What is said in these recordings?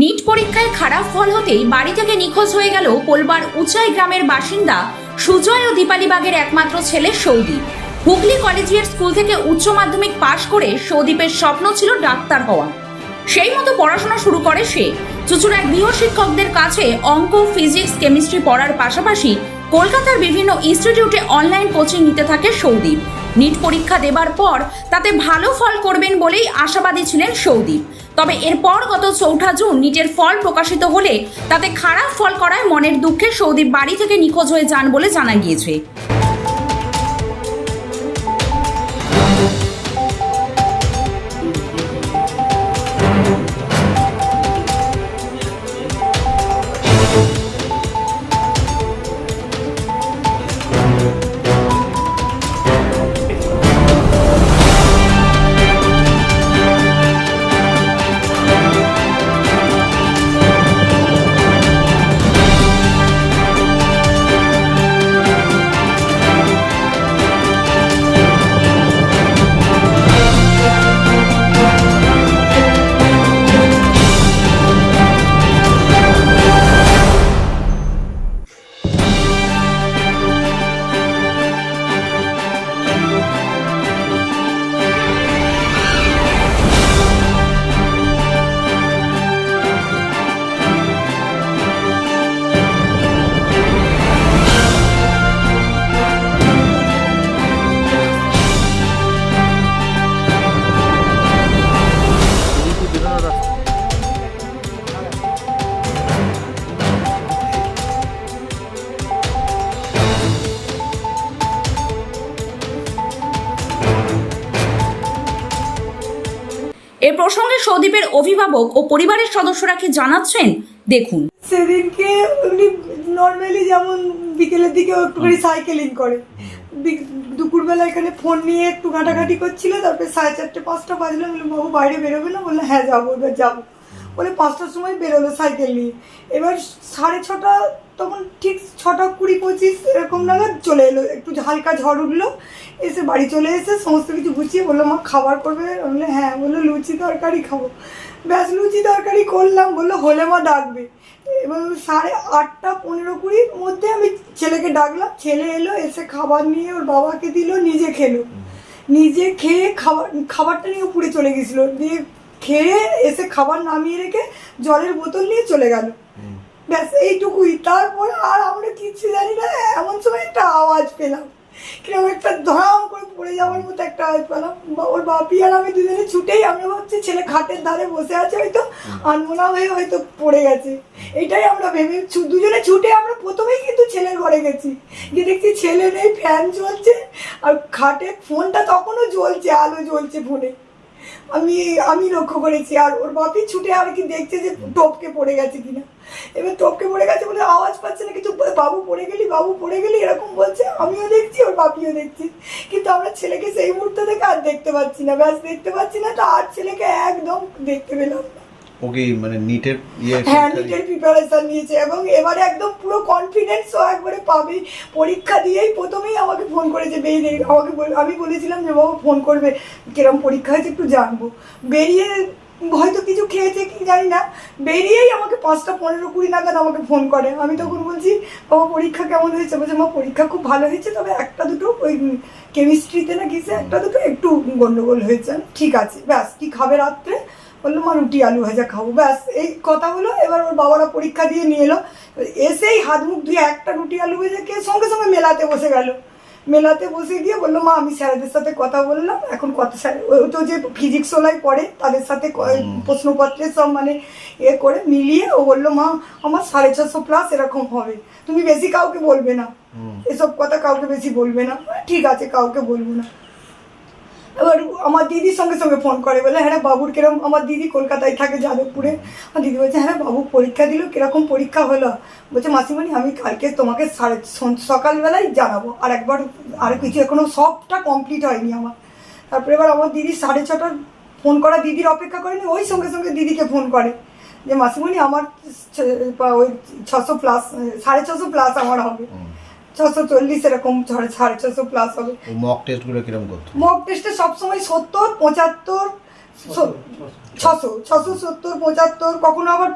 NEET পরীক্ষায় খারাপ ফল হতেই বাড়ি থেকে নিখোঁজ হয়ে গেল পোলবার উচাই গ্রামের বাসিন্দা সুজয় ও দীপালিবাগের একমাত্র ছেলে সৌদীপ হুগলি কলেজিয়েট স্কুল থেকে উচ্চ মাধ্যমিক পাশ করে সৌদীপের স্বপ্ন ছিল ডাক্তার হওয়া। সেই মতো পড়াশোনা শুরু করে সে। চুচুড়ার গৃহ শিক্ষকদের কাছে অঙ্ক, ফিজিক্স, কেমিস্ট্রি পড়ার পাশাপাশি কলকাতার বিভিন্ন ইনস্টিটিউটে অনলাইন কোচিং নিতে থাকে সৌদীপ। নিট পরীক্ষা দেবার পর তাতে ভালো ফল করবেন বলেই আশাবাদী ছিলেন সৌদীপ। তবে এরপর গত চৌঠা জুন নিটের ফল প্রকাশিত হলে তাতে খারাপ ফল করায় মনের দুঃখে সৌদীপ বাড়ি থেকে নিখোঁজ হয়ে যান বলে জানা গিয়েছে। এ প্রসঙ্গে সৌদীপের অভিভাবক ও পরিবারের সদস্যরা কি জানাচ্ছেন? দেখুন। সেদিনকে উনি নর্মালি যেমন বিকেলের দিকে একটুখানি সাইকেলিং করে। দুপুরবেলা এখানে ফোন নিয়ে একটু ঘাঁটাঘাঁটি করছিল তারপরে সাড়ে চারটে পাঁচটা বাজলো। বললাম, বাবু বাইরে বেরোবে না? বলল হ্যাঁ যাব। এবার যাব। বলে পাঁচটার সময় বেরোলো সাইকেল নিয়ে। এবার সাড়ে ছটা, তখন ঠিক ছটা কুড়ি পঁচিশ এরকম নাগাদ চলে এলো। একটু হালকা ঝড় উঠল, এসে বাড়ি চলে এসে সমস্ত কিছু গুছিয়ে বলল, মা, খাবার করবে? আমি বললাম হ্যাঁ। বলল, লুচি তরকারি খাব। ব্যাস, লুচি তরকারি করলাম, বলল, হলে মা ডাকবে। এবং সাড়ে আটটা পনেরো কুড়ির মধ্যে আমি ছেলেকে ডাকলাম। ছেলে এলো, এসে খাবার নিয়ে ওর বাবাকে দিল, নিজে খেলো। নিজে খেয়ে খাবার, খাবারটা নিয়ে উপরে চলে গেছিল। দিয়ে খেয়ে এসে খাবার নামিয়ে রেখে জলের বোতল নিয়ে চলে গেল। ব্যাস এইটুকুই। তারপরে আর আমরা কিচ্ছু জানি না এমন সময় একটা আওয়াজ পেলাম। কীরকম একটা ধরাম করে পড়ে যাওয়ার মতো একটা আওয়াজ পেলাম। ওর বাপি আর আমি দুজনে ছুটেই আমরা ভাবছি ছেলে খাটের ধারে বসে আছে হয়তো আনমোনা হয়ে হয়তো পড়ে গেছে। এইটাই আমরা ভেবে দুজনে ছুটে আমরা প্রথমেই কিন্তু ছেলের ঘরে গেছি। গিয়ে দেখছি ছেলে নেই ফ্যান চলছে আর খাটে ফোনটা তখনও জ্বলছে আলো জ্বলছে ফোনে। আমি আমি লক্ষ্য করেছি আর ওর বাপি ছুটে আর কি দেখছে যে টপকে পড়ে গেছে কিনা। এবার টপকে পড়ে গেছে বলে আওয়াজ পাচ্ছে না কিছু বাবু পড়ে গেলি বাবু পড়ে গেলি? এরকম বলছে আমিও দেখছি ওর বাপিও দেখছি। কিন্তু আমরা ছেলেকে সেই মুহূর্ত থেকে আর দেখতে পাচ্ছি না ব্যাস দেখতে পাচ্ছি না তো আর ছেলেকে একদম দেখতে পেলাম না। ওকে মানে নিটের ইয়ে হ্যাঁ নিটের প্রিপারেশন নিয়েছে এবং এবারে একদম পুরো কনফিডেন্স ও একবারে পাবে পরীক্ষা দিয়েই প্রথমেই আমাকে ফোন করেছে বেরিয়ে আমাকে আমি বলেছিলাম যে বাবা ফোন করবে কিরম পরীক্ষা হয়েছে একটু জানব। বেরিয়ে হয়তো কিছু খেয়েছে কি জানি না বেরিয়েই আমাকে পাঁচটা পনেরো কুড়ি নাগাদ আমাকে ফোন করে। আমি তখন বলছি বাবা পরীক্ষা কেমন হয়েছে? বলছে মা পরীক্ষা খুব ভালো হয়েছে তবে একটা দুটো ওই কেমিস্ট্রিতে না কিসে একটা দুটো একটু গন্ডগোল হয়েছে। ঠিক আছে ব্যাস কি খাবে রাত্রে? বলল মা রুটি আলু ভাজা খাব। ব্যাস এই কথা হলো। এবার ওর বাবারা পরীক্ষা দিয়ে নিয়ে এলো। এসেই হাত মুখ ধুয়ে একটা রুটি আলু ভেজে খেয়ে সঙ্গে সঙ্গে মেলাতে বসে গেল। মেলাতে বসে গিয়ে বলল মা আমি স্যারেদের সাথে কথা বললাম। এখন কত স্যার ও তো যে ফিজিক্স ওলাই পড়ে তাদের সাথে প্রশ্নপত্রের সব মানে এ করে মিলিয়ে ও বলল মা আমার সাড়ে ছশো প্লাস এরকম হবে। তুমি বেশি কাউকে বলবে না। এসব কথা কাউকে বেশি বলবে না। ঠিক আছে কাউকে বলব না। এবার আমার দিদির সঙ্গে সঙ্গে ফোন করে, বলে হ্যাঁ বাবুর কীরকম আমার দিদি কলকাতায় থাকে, যাদবপুরে? আমার দিদি বলছে হ্যাঁ বাবু, পরীক্ষা দিল, কীরকম পরীক্ষা হলো? বলছে, মাসিমণি, আমি কালকে তোমাকে সাড়ে সকালবেলায় জানাব, আর একবার, আর কিছু এখনও সবটা কমপ্লিট হয়নি আমার। তারপরে এবার আমার দিদি সাড়ে ছটার ফোন করা, দিদির অপেক্ষা করেনি, ওই সঙ্গে সঙ্গে দিদিকে ফোন করে, যে, মাসিমণি, আমার ওই ছশো প্লাস সাড়ে ছশো প্লাস আমার হবে। ছশো চল্লিশ এরকম সাড়ে ছশো প্লাস হবে। মক টেস্টগুলো কীরকম করতো? মক টেস্টে সবসময় সত্তর পঁচাত্তর ছশো ছশো সত্তর পঁচাত্তর কখনো আবার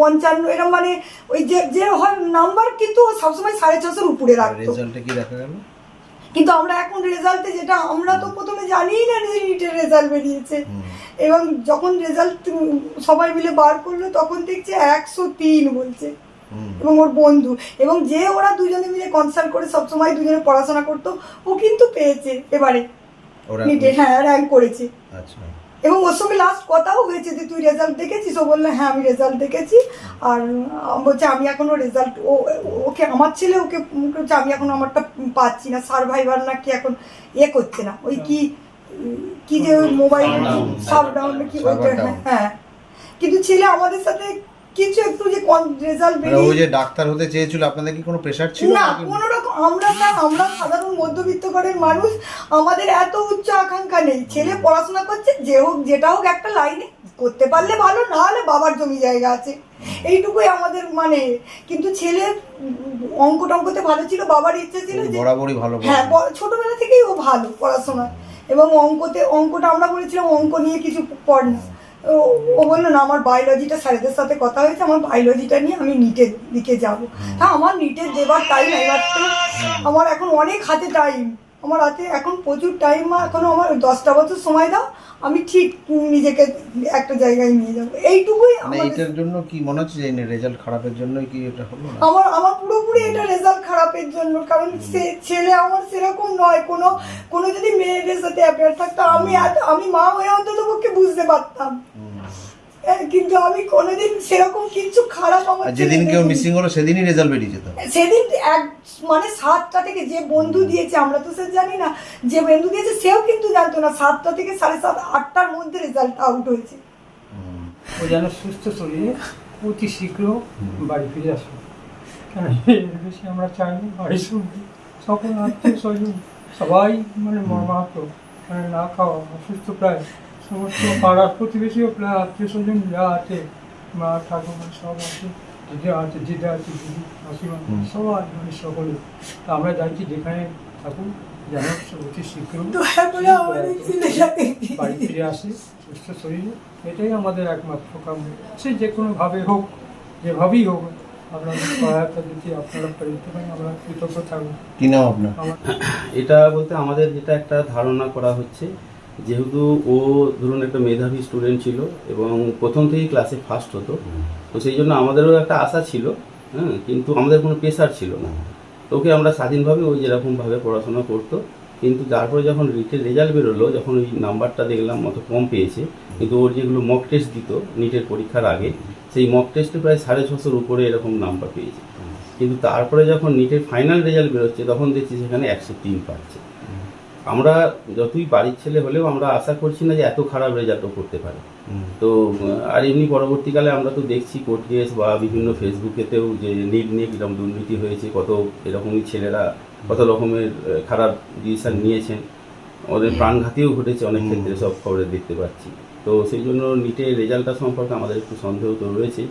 পঞ্চান্ন এরকম মানে ওই যে যে হয় নাম্বার কিন্তু সবসময় সাড়ে ছশোর উপরে রাখতো। রেজাল্টে কি দেখা গেল? কিন্তু আমরা এখন রেজাল্টে যেটা আমরা তো প্রথমে জানিই না যে নিটের রেজাল্ট বেরিয়েছে। এবং যখন রেজাল্ট সবাই মিলে বার করল তখন দেখছে একশো তিন বলছে। এবং ওর বন্ধু। এবং যে ওরা দুজনে মিলে কনসাল্ট করে সবসময় দুজনে পড়াশোনা করতো ও কিন্তু পেয়েছে এবারে। নিটে হ্যাঁ র্যাঙ্ক করেছে। আচ্ছা। এবং ওর সঙ্গে লাস্ট কথাও হয়েছে যে তুই রেজাল্ট দেখেছিস? ও বলল হ্যাঁ আমি রেজাল্ট দেখেছি। আর বলছে আমি এখনও রেজাল্ট ও ওকে আমার ছেলে ওকে বলছে আমি এখন আমারটা পাচ্ছি না সার্ভাইভার না কি এখন এ করছে না। ওই কি কি যে ওই মোবাইল Shutdown. সাবডাউন কি ওইটা হ্যাঁ। কিন্তু ছেলে আমাদের সাথে কিছু একটু যে রেজাল্ট মানে ও যে ডাক্তার হতে চেয়েছিল আপনাদের কি কোনো প্রেশার ছিল না কোনো রকম আমরা না আমরা সাধারণ মধ্যবিত্ত ঘরের মানুষ আমাদের এত উচ্চ আকাঙ্ক্ষা নেই। ছেলে পড়াশোনা করছে যে হোক যেটা হোক একটা লাইনে করতে পারলে ভালো না হলে বাবার জমি জায়গা আছে। এইটুকুই আমাদের মানে কিন্তু ছেলে অঙ্ক টঙ্কতে ভালো ছিল বাবার ইচ্ছে ছিল যে বরাবরই ভালো হ্যাঁ। ছোটবেলা থেকেই ও ভালো পড়াশোনা। এবং অঙ্কতে অঙ্কটা আমরা বলেছিলাম অঙ্ক নিয়ে কিছু পড় না। ও- ও বলল না আমার বায়োলজিটা স্যারেদের সাথে কথা হয়েছে আমার বায়োলজিটা নিয়ে আমি নিটের দিকে যাব। হ্যাঁ আমার নিটের দেবার টাইম আমার এখন অনেক হাতে টাইম আমার হাতে এখন প্রচুর টাইম এখনও আমার দশটা বছর সময় দাও আমি ঠিক নিজেকে একটা জায়গায় নিয়ে যাব। এইটুকুই মানে এইটার জন্য কি মনে হচ্ছে যে রেজাল্ট খারাপের জন্যই কি এটা হলো আমার আমার পুরোপুরি এটা রেজাল্ট খারাপের জন্য কারণ সে ছেলে আমার সেরকম নয় কোনো কোনো যদি মেয়েদের সাথে অ্যাফেয়ার থাকতো আমি আমি মা হয়ে অন্তত পক্ষে বুঝতে পারতাম। কিন্তু আমি কোনোদিন সেরকম কিছু খারাপ আমার যেদিন কেউ মিসিং হলো সেদিনই রেজাল্ট বেরিয়ে যেত সেদিন এক মানে সাতটা থেকে যে বন্ধু দিয়েছে আমরা তো সে জানি না যে বন্ধু দিয়েছে সেও কিন্তু জানতো না সাতটা থেকে সাড়ে সাত আটটার মধ্যে রেজাল্ট আউট হয়েছে। ও যেন সুস্থ শরীরে অতি শীঘ্র বাড়ি ফিরে আসবে কেন? বেশি আমরা চাই না বাড়ির সঙ্গে সকল আত্মীয় স্বজন সবাই মানে মর্মাহত মানে না খাওয়া অসুস্থ প্রায়। সমস্ত পাড়ার প্রতিবেশীও প্রায় আত্মীয় স্বজন যা আছে মা ঠাকুমা সব আছে দিদা আছে দিদা আছে দিদি মাসিমা। সবাই মানে সকলে। তা আমরা চাইছি যেখানে থাকুন যেন অতি শীঘ্র বাড়ি ফিরে আসে সুস্থ শরীরে। এটাই আমাদের একমাত্র কাম্য। সে যে কোনোভাবে হোক যেভাবেই হোক আপনাদের সহায়তা দিতে আপনারা আমরা কৃতজ্ঞ থাকব কি নাম আপনার? এটা বলতে আমাদের যেটা একটা ধারণা করা হচ্ছে যেহেতু ও ধরুন একটা মেধাবী স্টুডেন্ট ছিল এবং প্রথম থেকেই ক্লাসে ফার্স্ট হতো, তো সেই জন্য আমাদেরও একটা আশা ছিল হ্যাঁ কিন্তু আমাদের কোনো প্রেশার ছিল না। ওকে আমরা স্বাধীনভাবে ওই যেরকমভাবে পড়াশোনা করতো, কিন্তু তারপরে যখন রিটের রেজাল্ট বেরোলো, যখন ওই নাম্বারটা দেখলাম, অত কম পেয়েছে, কিন্তু ওর যেগুলো মক টেস্ট দিত নিটের পরীক্ষার আগে, সেই মক টেস্টে প্রায় সাড়ে ছশোর উপরে এরকম নাম্বার পেয়েছে। কিন্তু তারপরে যখন নিটের ফাইনাল রেজাল্ট বেরোচ্ছে, তখন দেখছি সেখানে একশো তিন পাচ্ছে। আমরা যতই বাড়ির ছেলে হলেও আমরা আশা করছি না যে এত খারাপ রেজাল্টও করতে পারে। তো আর এমনি পরবর্তীকালে আমরা তো দেখছি কোর্ট কেস বা বিভিন্ন ফেসবুকেতেও যে নিট নিয়ে কীরকম দুর্নীতি হয়েছে কত এরকমই ছেলেরা কত রকমের খারাপ ডিসিশন নিয়েছেন। ওদের প্রাণঘাতীও ঘটেছে অনেক ক্ষেত্রে সব খবরে দেখতে পাচ্ছি। তো সেই জন্য নিটের রেজাল্টটা সম্পর্কে আমাদের একটু সন্দেহ তো রয়েছে।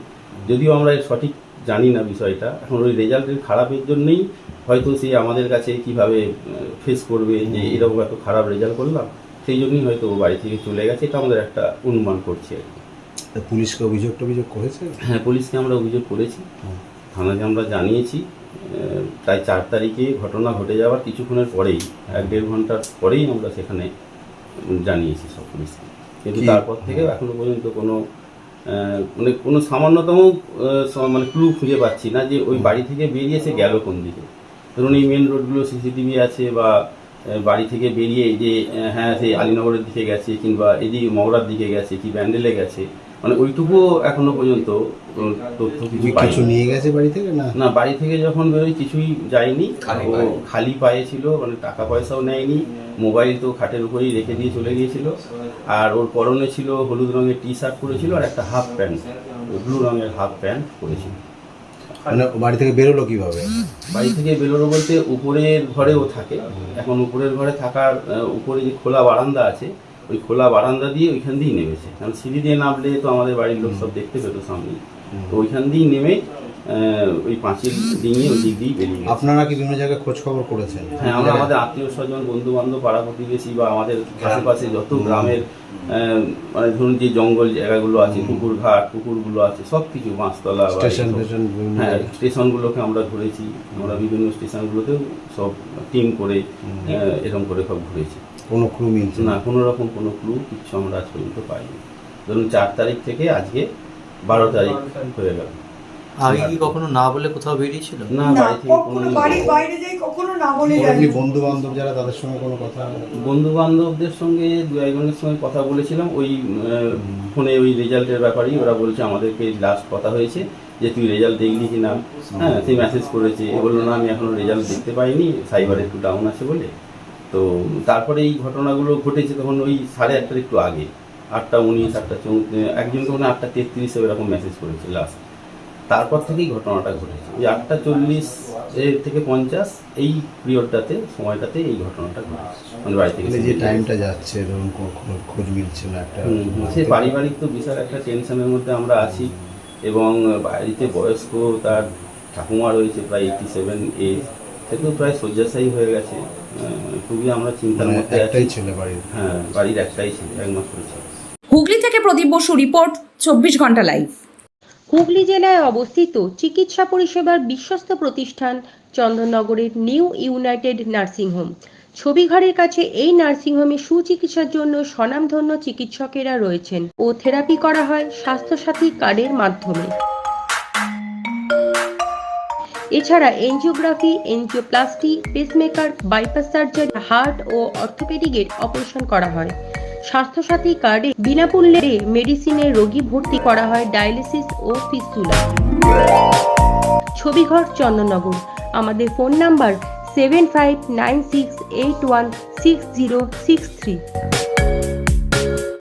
যদিও আমরা এর সঠিক জানি না বিষয়টা। এখন ওই রেজাল্টের খারাপের জন্যই হয়তো সে আমাদের কাছে কীভাবে ফেস করবে যে এরকম এত খারাপ রেজাল্ট করলাম সেই জন্যই হয়তো ও বাড়ি থেকে চলে গেছে। এটা আমাদের একটা অনুমান করছি আর কি। তা পুলিশকে অভিযোগ টভিযোগ করেছে? হ্যাঁ পুলিশকে আমরা অভিযোগ করেছি। থানাকে আমরা জানিয়েছি প্রায় চার তারিখে ঘটনা ঘটে যাওয়ার কিছুক্ষণের পরেই এক দেড় ঘণ্টার পরেই আমরা সেখানে জানিয়েছি সব পুলিশকে। কিন্তু তারপর থেকে এখনও পর্যন্ত কোনো মানে কোনো সামান্যতম মানে ক্লু খুঁজে পাচ্ছি না যে ওই বাড়ি থেকে বেরিয়ে সে গেল কোন দিকে। ধরুন এই মেন রোডগুলো সিসিটিভি আছে বা বাড়ি থেকে বেরিয়ে যে হ্যাঁ সেই আলিনগরের দিকে গেছে কিংবা এদিকে মগরার দিকে গেছে কি ব্যান্ডেলে গেছে মানে ওইটুকুও এখনও পর্যন্ত তথ্য কিছু কিছু নিয়ে গেছে বাড়ি থেকে না? না বাড়ি থেকে যখন বেরোয় কিছুই যায়নি। ও খালি পায়ে ছিল মানে টাকা পয়সাও নেয়নি। মোবাইল তো খাটের উপরেই রেখে দিয়ে চলে গিয়েছিল। আর ওর পরনে ছিল হলুদ রঙের টি শার্ট পরেছিল আর একটা হাফ প্যান্ট। ব্লু রঙের হাফ প্যান্ট পরেছিল। মানে বাড়ি থেকে বেরোলো কীভাবে? বাড়ি থেকে বেরোলো বলতে উপরের ঘরেও থাকে। এখন উপরের ঘরে থাকার উপরে যে খোলা বারান্দা আছে ওই খোলা বারান্দা দিয়ে ওইখান দিয়েই নেমেছে। কারণ সিঁড়ি দিয়ে নামলে তো আমাদের বাড়ির লোক সব দেখতে পেতো সামনে তো ওইখান দিয়েই নেমে ওই পাঁচিল ডিঙিয়ে ওই দিক দিয়েই বেরিয়ে আপনারা কি বিভিন্ন জায়গায় খোঁজ খবর করেছেন? হ্যাঁ আমরা আমাদের আত্মীয় স্বজন বন্ধু বান্ধব পাড়া প্রতিবেশী বা আমাদের আশেপাশে যত গ্রামের মানে ধরুন যে জঙ্গল জায়গাগুলো আছে পুকুর ঘাট পুকুরগুলো আছে সব কিছু বিভিন্ন হ্যাঁ স্টেশনগুলোকে আমরা ঘুরেছি আমরা বিভিন্ন স্টেশনগুলোতেও সব টিম করে এরকম করে সব ঘুরেছি। কোনো ক্লু মিলছে না। কোনো রকম কোনো ক্লু কিছু আমরা আজ পর্যন্ত পাইনি। ধরুন চার তারিখ থেকে আজকে বারো তারিখ হয়ে গেল। আগে কি কখনো না বলে কোথাও বেরিয়েছিল? না না বাড়ি থেকে কখনো কোনো বাড়ির বাইরে যাই কখনো না বলে এমনি বন্ধু বান্ধব যারা তাদের সঙ্গে কোনো কথা বন্ধু বান্ধবদের সঙ্গে দু একজনের সঙ্গে কথা বলেছিলাম। ওই ফোনে ওই রেজাল্টের ব্যাপারেই ওরা বলছে আমাদেরকে লাস্ট কথা হয়েছে যে তুই রেজাল্ট দেখলি কি না হ্যাঁ সেই মেসেজ করেছে। এ বলল না আমি এখনও রেজাল্ট দেখতে পাইনি। সাইবার একটু ডাউন আছে বলে। তো তারপরে এই ঘটনাগুলো ঘটেছে তখন ওই সাড়ে আটটার একটু আগে। আটটা উনিশ আটটা চৌ একজনকে মানে আটটা তেত্রিশে এরকম মেসেজ করেছে লাস্ট তারপর থেকেই ঘটনাটা ঘটেছে। ওই আটটা চল্লিশ এর থেকে পঞ্চাশ এই পিরিয়ডটাতে সময়টাতে এই ঘটনাটা ঘটেছে। মানে বাড়ি থেকে মানে যে টাইমটা যাচ্ছে ধরুন খোঁজ- মিলছে না একটা। সে পারিবারিক তো বিশাল একটা টেনশনের মধ্যে আমরা আছি। এবং বাড়িতে বয়স্ক তার ঠাকুমা রয়েছে প্রায় এইটি সেভেন এজ সে তো প্রায় শয্যাশায়ী হয়ে গেছে। খুবই আমরা চিন্তার মানে মধ্যে একটাই ছেলে বাড়ির। হ্যাঁ বাড়ির একটাই ছিল একমাত্র ছিল। হুগলি থেকে প্রদীপ বসু রিপোর্ট চব্বিশ ঘণ্টা লাইভ। হুগলি জেলায় অবস্থিত চিকিৎসা পরিষেবার বিশ্বস্ত প্রতিষ্ঠান চন্দননগরের নিউ ইউনাইটেড নার্সিং হোম। ছবিঘরের কাছে এই নার্সিংহোমে সুচিকিৎসার জন্য স্বনামধন্য চিকিৎসকেরা রয়েছেন ও থেরাপি করা হয় স্বাস্থ্যসাথী কার্ডের মাধ্যমে। এছাড়া angiography, angioplasty pacemaker bypass surgery heart ও অর্থোপেডিকের অপারেশন করা হয়। স্বাস্থ্যসাথী কার্ডে বিনামূল্যে মেডিসিনে রোগী ভর্তি করা হয় ডায়ালিসিস ও ফিস্তুলা ছবিঘর, চন্দননগর। আমাদের phone number seven five nine six eight one six zero six three